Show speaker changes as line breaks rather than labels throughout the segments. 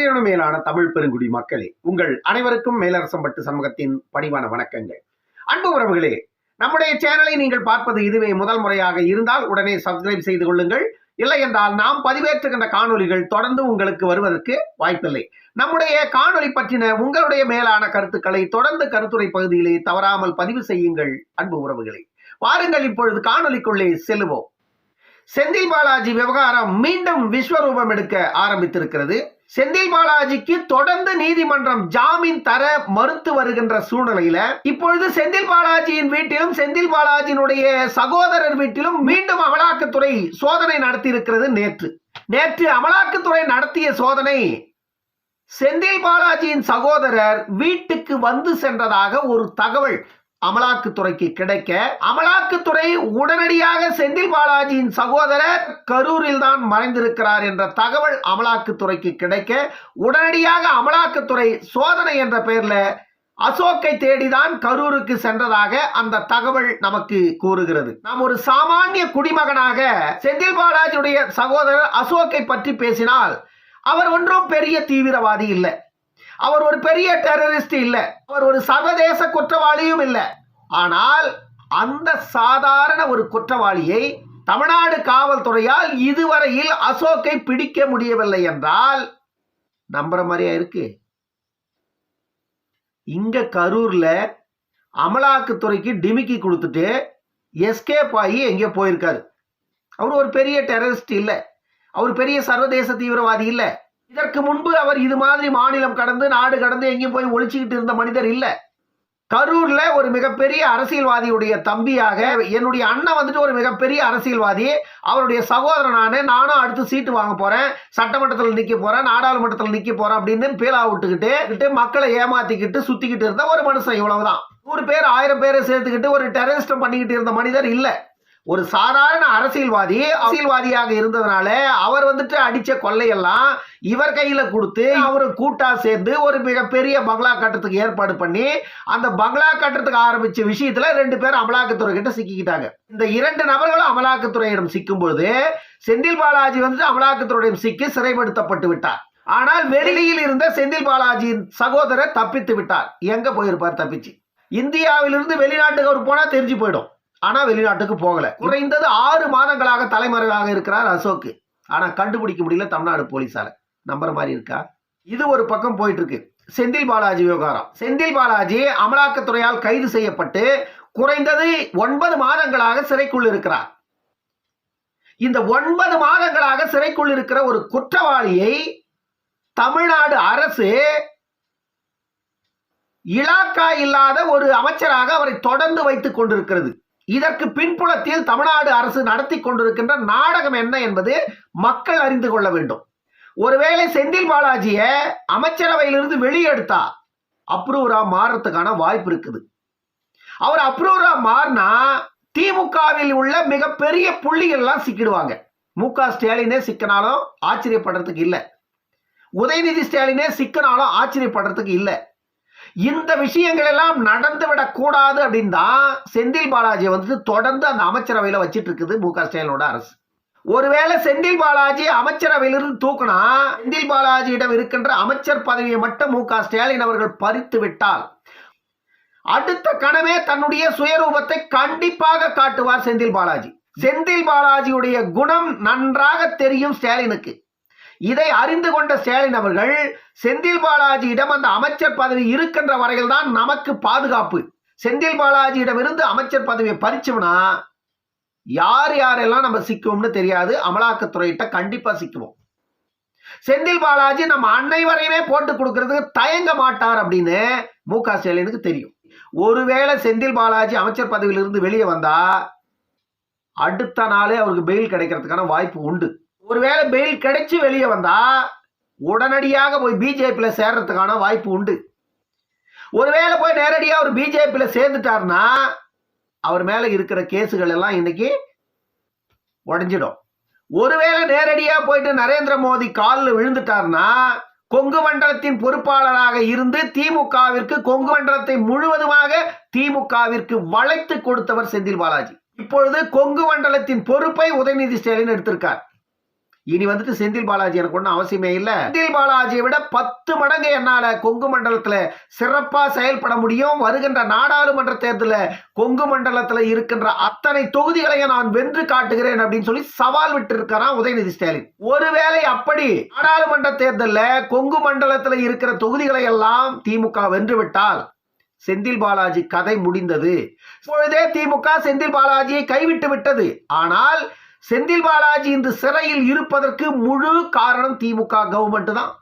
இன்றைய மேலான தமிழ் பெருங்குடி மக்களே உங்கள் அனைவருக்கும் மேலரசம்பட்டு சமூகத்தின் பணிவான வணக்கங்கள். அன்பு உறவுகளே நம்முடைய சேனலை நீங்கள் பார்ப்பது இதுவே முதல் முறையாக இருந்தால் உடனே சப்ஸ்கிரைப் செய்து கொள்ளுங்கள். இல்லை என்றால் நாம் பதிவேற்றுகின்ற காணொலிகள் தொடர்ந்து உங்களுக்கு வருவதற்கு வாய்ப்பில்லை. நம்முடைய காணொலி பற்றின உங்களுடைய மேலான கருத்துக்களை தொடர்ந்து கருத்துரை பகுதியிலே தவறாமல் பதிவு செய்யுங்கள் அன்பு உறவுகளே. வாருங்கள் இப்பொழுது காணொலிக்குள்ளே செல்லுவோம். செந்தில் பாலாஜி விவகாரம் மீண்டும் விஸ்வரூபம் எடுக்க ஆரம்பித்திருக்கிறது. செந்தில் பாலாஜிக்கு தொடர்ந்து நீதிமன்றம் ஜாமீன் தர மறுத்து வருகின்ற சூழ்நிலையில இப்பொழுது செந்தில் பாலாஜியின் வீட்டிலும் செந்தில் பாலாஜியினுடைய சகோதரர் வீட்டிலும் மீண்டும் அமலாக்கத்துறை சோதனை நடத்தி இருக்கிறது நேற்று. நேற்று அமலாக்கத்துறை நடத்திய சோதனை செந்தில் பாலாஜியின் சகோதரர் வீட்டுக்கு வந்து சென்றதாக ஒரு தகவல் அமலாக்கத்துறைக்கு கிடைக்க அமலாக்கத்துறை உடனடியாக செந்தில் பாலாஜியின் சகோதரர் கரூரில் தான் மறைந்திருக்கிறார் என்ற தகவல் அமலாக்கத்துறைக்கு கிடைக்க உடனடியாக அமலாக்கத்துறை சோதனை என்ற பெயர்ல அசோக்கை தேடிதான் கரூருக்கு சென்றதாக அந்த தகவல் நமக்கு கூறுகிறது. நாம் ஒரு சாமானிய குடிமகனாக செந்தில் பாலாஜியுடைய சகோதரர் அசோக்கை பற்றி பேசினால் அவர் ஒன்றும் பெரிய தீவிரவாதி இல்லை. அவர் ஒரு பெரிய டெரரிஸ்ட் இல்லை. அவர் ஒரு சர்வதேச குற்றவாளியும் இல்லை. ஆனால் அந்த சாதாரண ஒரு குற்றவாளியை தமிழ்நாடு காவல்துறையால் இதுவரையில் அசோக்கை பிடிக்க முடியவில்லை என்றால் நம்புற மாதிரியா இருக்கு? இங்க கரூர்ல அமலாக்கத்துறைக்கு டிமிக்கி கொடுத்துட்டு எஸ்கேப் ஆகி எங்கேயோ போயிருக்காரு. அவர் ஒரு பெரிய டெரரிஸ்ட் இல்லை. அவர் பெரிய சர்வதேச தீவிரவாதி இல்லை. இதற்கு முன்பு அவர் இது மாதிரி மாநிலம் கடந்து நாடு கடந்து எங்கேயும் போய் ஒழிச்சுக்கிட்டு இருந்த மனிதர் இல்லை. கரூர்ல ஒரு மிகப்பெரிய அரசியல்வாதியுடைய தம்பியாக என்னுடைய அண்ணன் வந்துட்டு ஒரு மிகப்பெரிய அரசியல்வாதி. அவருடைய சகோதரனான நானும் அடுத்து சீட்டு வாங்க போறேன் சட்டமன்றத்தில் நிக்க போறேன் நாடாளுமன்றத்தில் நிக்க போறேன் அப்படின்னு பேலா விட்டுக்கிட்டு மக்களை ஏமாத்திக்கிட்டு சுத்திக்கிட்டு இருந்த ஒரு மனுஷன் இவ்வளவுதான். நூறு பேர் ஆயிரம் பேரை சேர்த்துக்கிட்டு ஒரு டெரரிஸ்டம் பண்ணிக்கிட்டு இருந்த மனிதர் இல்லை. ஒரு சாதாரண அரசியல்வாதி அரசியல்வாதியாக இருந்ததுனால அவர் வந்துட்டு அடிச்ச கொள்ளையெல்லாம் இவர் கையில கொடுத்து அவரு கூட்டா சேர்ந்து ஒரு மிகப்பெரிய பங்களா கட்டுறதுக்கு ஏற்பாடு பண்ணி அந்த பங்களா கட்டுறதுக்கு ஆரம்பிச்ச விஷயத்துல ரெண்டு பேரும் அமலாக்கத்துறை கிட்ட சிக்கிக்கிட்டாங்க. இந்த இரண்டு நபர்களும் அமலாக்கத்துறையிடம் சிக்கும்போது செந்தில் பாலாஜி வந்துட்டு அமலாக்கத்துறையிடம் சிக்கி சிறைப்படுத்தப்பட்டு விட்டார். ஆனால் வெளியில் இருந்த செந்தில் பாலாஜியின் சகோதரர் தப்பித்து விட்டார். எங்க போயிருப்பார் தப்பிச்சு? இந்தியாவிலிருந்து வெளிநாட்டுக்கு அவர் போனா தெரிஞ்சு போயிடும். ஆனா வெளிநாட்டுக்கு போகல. குறைந்தது ஆறு மாதங்களாக தலைமறைவாக இருக்கிறார் அசோக். ஆனா கண்டுபிடிக்க முடியல தமிழ்நாடு போலீஸால. நம்புற மாதிரி இருக்கா? இது ஒரு பக்கம் போயிட்டு இருக்கு செந்தில் பாலாஜி விவகாரம். செந்தில் பாலாஜி அமலாக்கத்துறையால் கைது செய்யப்பட்டு குறைந்தது ஒன்பது மாதங்களாக சிறைக்குள் இருக்கிறார். இந்த ஒன்பது மாதங்களாக சிறைக்குள் இருக்கிற ஒரு குற்றவாளியை தமிழ்நாடு அரசு இலாக்கா இல்லாத ஒரு அமைச்சராக அவரை தொடர்ந்து வைத்துக் கொண்டிருக்கிறது. இதற்கு பின்புலத்தில் தமிழ்நாடு அரசு நடத்தி கொண்டிருக்கின்ற நாடகம் என்ன என்பது மக்கள் அறிந்து கொள்ள வேண்டும். ஒருவேளை செந்தில் பாலாஜிய அமைச்சரவையிலிருந்து வெளியெடுத்தா அப்ரூவரா மாறுறதுக்கான வாய்ப்பு இருக்குது. அவர் அப்ரூவரா மாறினா திமுகவில் உள்ள மிகப்பெரிய புள்ளிகள்லாம் சிக்கிடுவாங்க. மு க ஸ்டாலினே சிக்கினாலும் ஆச்சரியப்படுறதுக்கு இல்லை. உதயநிதி ஸ்டாலினே சிக்கினாலும் ஆச்சரியப்படுறதுக்கு இல்லை. இந்த விஷயங்கள் எல்லாம் நடந்துவிடக் கூடாது அப்படின்னு தான் செந்தில் பாலாஜியை வந்துட்டு தொடர்ந்து அந்த அமைச்சரவையில் வச்சிட்டு இருக்குது மு க ஸ்டாலினோட அரசு. ஒருவேளை செந்தில் பாலாஜி அமைச்சரவையிலிருந்து தூக்கினா செந்தில் பாலாஜியிடம் இருக்கின்ற அமைச்சர் பதவியை மட்டும் மு க ஸ்டாலின் அவர்கள் பறித்து விட்டால் அடுத்த கணமே தன்னுடைய சுயரூபத்தை கண்டிப்பாக காட்டுவார் செந்தில் பாலாஜி. செந்தில் பாலாஜியுடைய குணம் நன்றாக தெரியும் ஸ்டாலினுக்கு. இதை அறிந்து கொண்ட ஸ்டாலின் அவர்கள் செந்தில் பாலாஜியிடம் அந்த அமைச்சர் பதவி இருக்கின்ற வரையில் தான் நமக்கு பாதுகாப்பு. செந்தில் பாலாஜியிடம் இருந்து அமைச்சர் பதவியை பறிச்சோம்னா யார் யாரெல்லாம் நம்ம சிக்குவோம்னு தெரியாது அமலாக்கத்துறையிட்ட கண்டிப்பா சிக்குவோம். செந்தில் பாலாஜி நம்ம அனைவரையுமே போட்டு கொடுக்கறதுக்கு தயங்க மாட்டார் அப்படின்னு மு க ஸ்டாலினுக்கு தெரியும். ஒருவேளை செந்தில் பாலாஜி அமைச்சர் பதவியிலிருந்து வெளியே வந்தா அடுத்த நாளே அவருக்கு பெயில் கிடைக்கிறதுக்கான வாய்ப்பு உண்டு. ஒருவேளை பெயில் கிடைச்சி வெளியே வந்தா உடனடியாக போய் பிஜேபியில் சேர்றதுக்கான வாய்ப்பு உண்டு. ஒருவேளை போய் நேரடியாக அவர் பிஜேபியில் சேர்ந்துட்டாருன்னா அவர் மேலே இருக்கிற கேஸுகள் எல்லாம் இன்னைக்கு உடஞ்சிடும். ஒருவேளை நேரடியாக போயிட்டு நரேந்திர மோடி காலில் விழுந்துட்டாருன்னா கொங்கு மண்டலத்தின் பொறுப்பாளராக இருந்து திமுகவிற்கு கொங்கு மண்டலத்தை முழுவதுமாக திமுகவிற்கு வளைத்து கொடுத்தவர் செந்தில் பாலாஜி. இப்பொழுது கொங்கு மண்டலத்தின் பொறுப்பை உதயநிதி ஸ்டாலின் எடுத்திருக்கார். இனி வந்துட்டு செந்தில் பாலாஜி எனக்கு ஒன்றும் அவசியமே இல்லை. செந்தில் பாலாஜியை விட பத்து மடங்கு என்னால் கொங்கு மண்டலத்தில் சிறப்பாக செயல்பட முடியும். வருகின்ற நாடாளுமன்ற தேர்தலில் கொங்கு மண்டலத்தில் இருக்கின்ற அத்தனை தொகுதிகளையும் நான் வென்று காட்டுகிறேன் அப்படின்னு சொல்லி சவால் விட்டு இருக்கிறான் உதயநிதி ஸ்டாலின். ஒருவேளை அப்படி நாடாளுமன்ற தேர்தலில் கொங்கு மண்டலத்தில் இருக்கிற தொகுதிகளை எல்லாம் திமுக வென்று விட்டால் செந்தில் பாலாஜி கதை முடிந்தது. இப்பொழுதே திமுக செந்தில் பாலாஜியை கைவிட்டு விட்டது. ஆனால் செந்தில் பாலாஜி இன்று சிறையில் இருப்பதற்கு முழு காரணம் திமுக கவர்மெண்ட் தான்.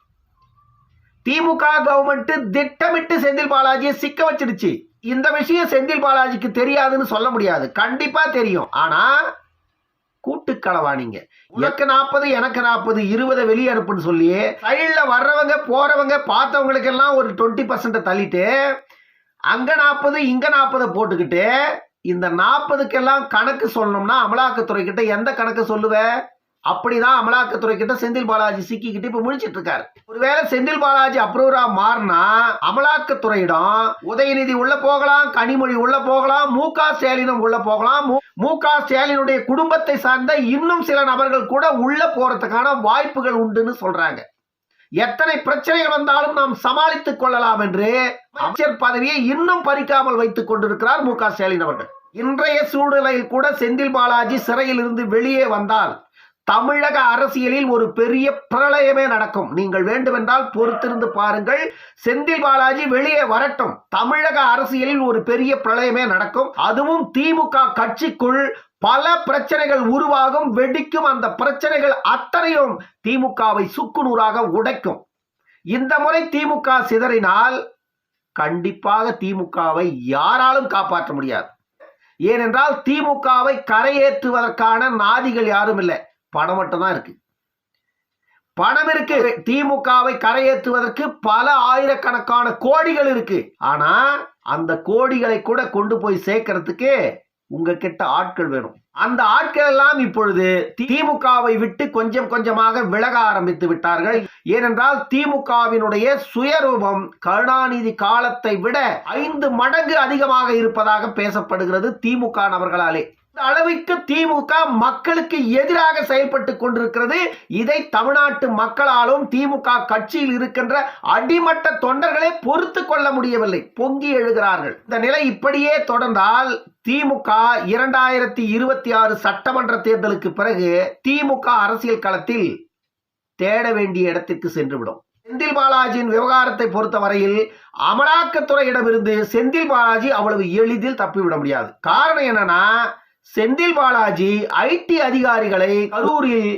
திமுக கவர்மெண்ட் திட்டமிட்டு செந்தில் பாலாஜியை சிக்க வச்சிருச்சு இந்த விஷயம் செந்தில் பாலாஜிக்கு தெரியாதுன்னு சொல்ல முடியாது. கண்டிப்பா தெரியும். ஆனா கூட்டுக்களவாணிங்க உனக்கு நாற்பது எனக்கு நாற்பது இருபதை வெளியே அனுப்புன்னு சொல்லி சைடில் வர்றவங்க போறவங்க பார்த்தவங்களுக்கெல்லாம் ஒரு டுவெண்ட்டி பர்சன்ட் தள்ளிட்டு அங்க நாற்பது இங்க நாற்பதை போட்டுக்கிட்டு இந்த நாற்பதுக்கெல்லாம் கணக்கு சொல்லணும்னா அமலாக்கத்துறை கிட்ட எந்த கணக்கு சொல்லுவ? அப்படிதான் அமலாக்கத்துறை கிட்ட செந்தில் பாலாஜி சிக்கிக்கிட்டு இப்ப முடிச்சிட்டு இருக்காரு ஒருவேளை செந்தில் பாலாஜி அப்ரூவரா மாறினா அமலாக்கத்துறையிடம் உதயநிதி உள்ள போகலாம் கனிமொழி உள்ள போகலாம் மு க ஸ்டாலினும் உள்ள போகலாம் மு- மு க ஸ்டாலினுடைய குடும்பத்தை சார்ந்த இன்னும் சில நபர்கள் கூட உள்ள போறதுக்கான வாய்ப்புகள் உண்டுன்னு சொல்றாங்க. எத்தனை பிரச்சனைகள் வந்தாலும் நாம் சமாளித்துக் கொள்ளலாம் என்று அமைச்சர் பதவியை இன்னும் பறிக்காமல் வைத்துக் கொண்டிருக்கிறார் மு க ஸ்டாலின் அவர்கள். இன்றைய சூழ்நிலையில் கூட செந்தில் பாலாஜி சிறையில் இருந்து வெளியே வந்தால் தமிழக அரசியலில் ஒரு பெரிய பிரளயமே நடக்கும். நீங்கள் வேண்டுமென்றால் பொறுத்திருந்து பாருங்கள். செந்தில் பாலாஜி வெளியே வரட்டும். தமிழக அரசியலில் ஒரு பெரிய பிரளயமே நடக்கும். அதுவும் திமுக கட்சிக்குள் பல பிரச்சனைகள் உருவாகும். வெடிக்கும். அந்த பிரச்சனைகள் அத்தனையும் திமுகவை சுக்குநூறாக உடைக்கும். இந்த முறை திமுக சிதறினால் கண்டிப்பாக திமுகவை யாராலும் காப்பாற்ற முடியாது. ஏனென்றால் திமுகவை கரையேற்றுவதற்கான நாதிகள் யாரும் இல்லை. பணம் மட்டும்தான் இருக்கு. பணம் இருக்கு. திமுகவை கரையேற்றுவதற்கு பல ஆயிரக்கணக்கான கோடிகள் இருக்கு. ஆனா அந்த கோடிகளை கூட கொண்டு போய் சேர்க்கறதுக்கு உங்ககிட்ட ஆட்கள் வேணும். அந்த ஆட்கள் எல்லாம் இப்பொழுது திமுகவை விட்டு கொஞ்சம் கொஞ்சமாக விலக ஆரம்பித்து விட்டார்கள். ஏனென்றால் திமுகவினுடைய சுயரூபம் கருணாநிதி காலத்தை விட ஐந்து மடங்கு அதிகமாக இருப்பதாக பேசப்படுகிறது திமுக நபர்களாலே. இந்த திமுக மக்களுக்கு எதிராக செயல்பட்டு கொண்டிருக்கிறது. இதை தமிழ்நாட்டு மக்களாலும் திமுக கட்சியில் இருக்கின்ற அடிமட்ட தொண்டர்களே பொறுத்து கொள்ள முடியவில்லை. பொங்கி எழுகிறார்கள். இந்த நிலை இப்படியே தொடர்ந்தால் திமுக இரண்டாயிரத்தி இருபத்தி ஆறு சட்டமன்ற தேர்தலுக்கு பிறகு திமுக அரசியல் களத்தில் தேட வேண்டிய இடத்திற்கு சென்றுவிடும். செந்தில் பாலாஜியின் விவகாரத்தை பொறுத்தவரையில் அமலாக்கத்துறையிடமிருந்து செந்தில் பாலாஜி அவ்வளவு எளிதில் தப்பிவிட முடியாது. காரணம் என்னன்னா செந்தில் பாலாஜி ஐடி அதிகாரிகளை கரூரில்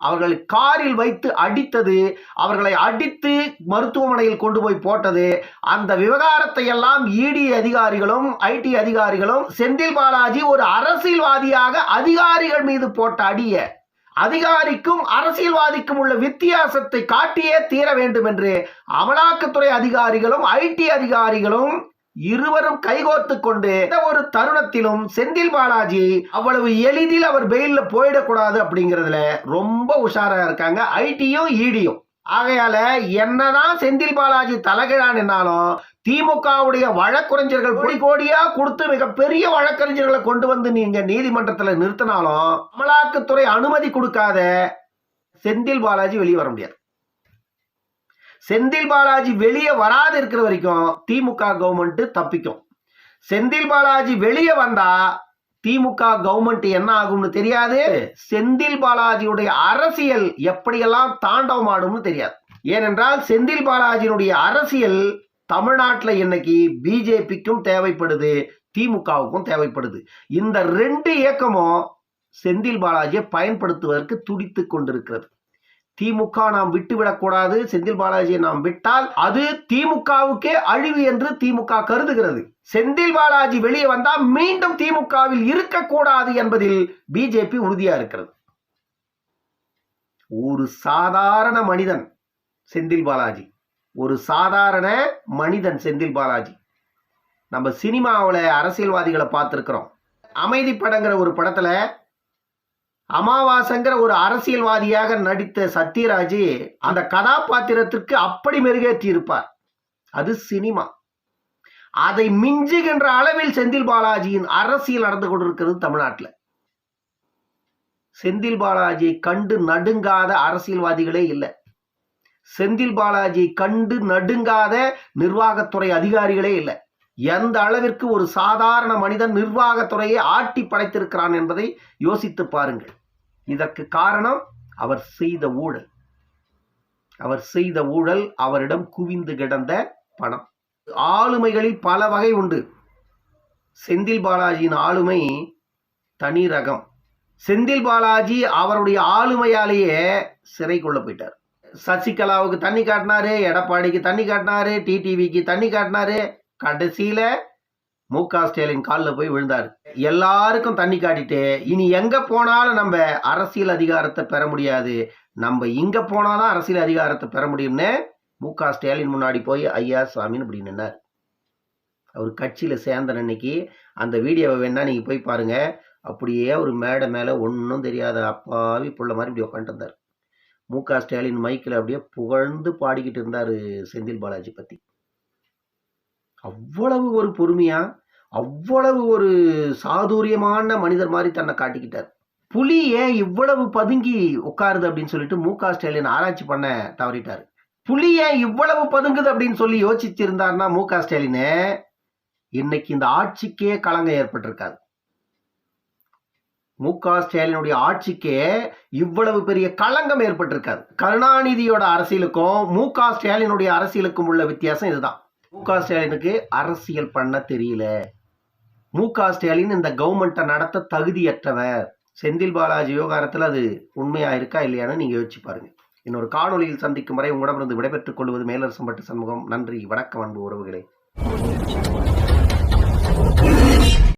அவர்களை காரில் வைத்து அடித்தது அவர்களை அடித்து மருத்துவமனையில் கொண்டு போய் போட்டது அந்த விவகாரத்தை எல்லாம் இடி அதிகாரிகளும் ஐடி அதிகாரிகளும் செந்தில் பாலாஜி ஒரு அரசியல்வாதியாக அதிகாரிகள் மீது போட்ட அடிய அதிகாரிக்கும் அரசியல்வாதிக்கும் உள்ள வித்தியாசத்தை காட்டியே தீர வேண்டும் என்று அமலாக்கத்துறை அதிகாரிகளும் ஐடி அதிகாரிகளும் இருவரும் கைகோர்த்து கொண்டு எந்த ஒரு தருணத்திலும் செந்தில் பாலாஜி அவ்வளவு எளிதில் அவர் பெயில போயிடக்கூடாது அப்படிங்கிறதுல ரொம்ப உஷாரா இருக்காங்க. ஐடியும் இடியும் ஆகையால என்னதான் செந்தில் பாலாஜி தலைகீழா திமுகவுடைய வழக்கறிஞர்கள் கோடி கோடியா கொடுத்து மிகப்பெரிய வழக்கறிஞர்களை கொண்டு வந்து நீங்க நீதிமன்றத்தில் நிறுத்தினாலும் அமலாக்கத்துறை அனுமதி கொடுக்காத செந்தில் பாலாஜி வெளியே வர முடியாது. செந்தில் பாலாஜி வெளியே வராது இருக்கிற வரைக்கும் திமுக கவர்மெண்ட் தப்பிக்கும். செந்தில் பாலாஜி வெளியே வந்தா திமுக கவர்மெண்ட் என்ன ஆகும்னு தெரியாது. செந்தில் பாலாஜியுடைய அரசியல் எப்படியெல்லாம் தாண்டவம் ஆடும்னு தெரியாது. ஏனென்றால் செந்தில் பாலாஜியினுடைய அரசியல் தமிழ்நாட்டில் இன்னைக்கு பிஜேபிக்கும் தேவைப்படுது திமுகவுக்கும் தேவைப்படுது. இந்த ரெண்டு இயக்கமும் செந்தில் பாலாஜியை பயன்படுத்துவதற்கு துடித்து கொண்டிருக்கிறது. திமுக நாம் விட்டுவிடக்கூடாது செந்தில் பாலாஜியை நாம் விட்டால் அது திமுகவுக்கே அழிவு என்று திமுக கருதுகிறது. செந்தில் பாலாஜி வெளியே வந்தால் மீண்டும் திமுகவில் இருக்கக்கூடாது என்பதில் பிஜேபி உறுதியா இருக்கிறது. ஒரு சாதாரண மனிதன் செந்தில் பாலாஜி. ஒரு சாதாரண மனிதன் செந்தில் பாலாஜி. நம்ம சினிமாவில் அரசியல்வாதிகளை பார்த்துருக்குறோம். அமைதி படங்கிற ஒரு படத்துல அமாவாசைங்கிற ஒரு அரசியல்வாதியாக நடித்த சத்யராஜ் அந்த கதாபாத்திரத்திற்கு அப்படி மெருகேற்றி இருப்பார். அது சினிமா. அதை மிஞ்சுகின்ற அளவில் செந்தில் பாலாஜியின் அரசியல் நடந்து கொண்டிருக்கிறது தமிழ்நாட்டில். செந்தில் பாலாஜியை கண்டு நடுங்காத அரசியல்வாதிகளே இல்லை. செந்தில் பாலாஜியை கண்டு நடுங்காத நிர்வாகத்துறை அதிகாரிகளே இல்லை. எந்த அளவிற்கு ஒரு சாதாரண மனிதன் நிர்வாகத்துறையை ஆட்டி படைத்திருக்கிறான் என்பதை யோசித்து பாருங்கள். இதற்கு காரணம் அவர் செய்த ஊழல். அவர் செய்த ஊழல் அவரிடம் குவிந்து கிடந்த பணம். ஆளுமைகளில் பல வகை உண்டு. செந்தில் பாலாஜியின் ஆளுமை தனி ரகம். செந்தில் பாலாஜி அவருடைய ஆளுமையாலேயே சிறை கொள்ள போயிட்டார். சசிகலாவுக்கு தண்ணி காட்டினாரு எடப்பாடிக்கு தண்ணி காட்டினாரு டிடிவிக்கு தண்ணி காட்டினாரு கடைசியில மு க ஸ்டாலின் காலில் போய் விழுந்தார். எல்லாருக்கும் தண்ணி காட்டிட்டு இனி எங்கே போனாலும் நம்ம அரசியல் அதிகாரத்தை பெற முடியாது. நம்ம இங்கே போனால் தான் அரசியல் அதிகாரத்தை பெற முடியும்னு மு க ஸ்டாலின் முன்னாடி போய் ஐயா சாமின்னு இப்படி நின்னார். அவர் கட்சியில் சேர்ந்த அன்னைக்கு அந்த வீடியோவை வேணா நீங்கள் போய் பாருங்கள் அப்படியே ஒரு மேடை மேலே ஒன்றும் தெரியாத அப்பாவி புள்ள மாதிரி இப்படி உட்காந்துட்டு இருந்தார். மு க ஸ்டாலின் மைக்கில் அப்படியே புகழ்ந்து பாடிக்கிட்டு இருந்தார் செந்தில் பாலாஜி பற்றி அவ்வளவு ஒரு பொறுமையா அவ்வளவு ஒரு சாதுரியமான மனிதர் மாதிரி தன்னை காட்டிக்கிட்டார். புலி ஏன் இவ்வளவு பதுங்கி உட்காருது அப்படின்னு சொல்லிட்டு மு க ஸ்டாலின் ஆராய்ச்சி பண்ண தவறிட்டார். புலி ஏன் இவ்வளவு பதுங்குது அப்படின்னு சொல்லி யோசிச்சிருந்தார்னா மு க ஸ்டாலினு இன்னைக்கு இந்த ஆட்சிக்கே களங்கம் ஏற்பட்டிருக்காது. மு க ஸ்டாலினுடைய ஆட்சிக்கே இவ்வளவு பெரிய களங்கம் ஏற்பட்டிருக்காது. கருணாநிதியோட அரசியலுக்கும் மு க ஸ்டாலினுடைய அரசியலுக்கும் உள்ள வித்தியாசம் இதுதான். மு க. ஸ்டாலினுக்கு அரசியல் பண்ண தெரியல. மு க. ஸ்டாலின் இந்த கவர்மெண்ட்டை நடத்த தகுதியற்றவர். செந்தில் பாலாஜி விவகாரத்தில் அது உண்மையாக இருக்கா இல்லையான்னு நீங்கள் யோசிச்சு பாருங்கள் இன்னொரு காணொலியில் சந்திக்கும் வரை உங்களிடமிருந்து விடைபெற்றுக் கொள்வது மேலரசம்பட்டு சண்முகம். நன்றி வணக்கம் அன்பு உறவுகளே.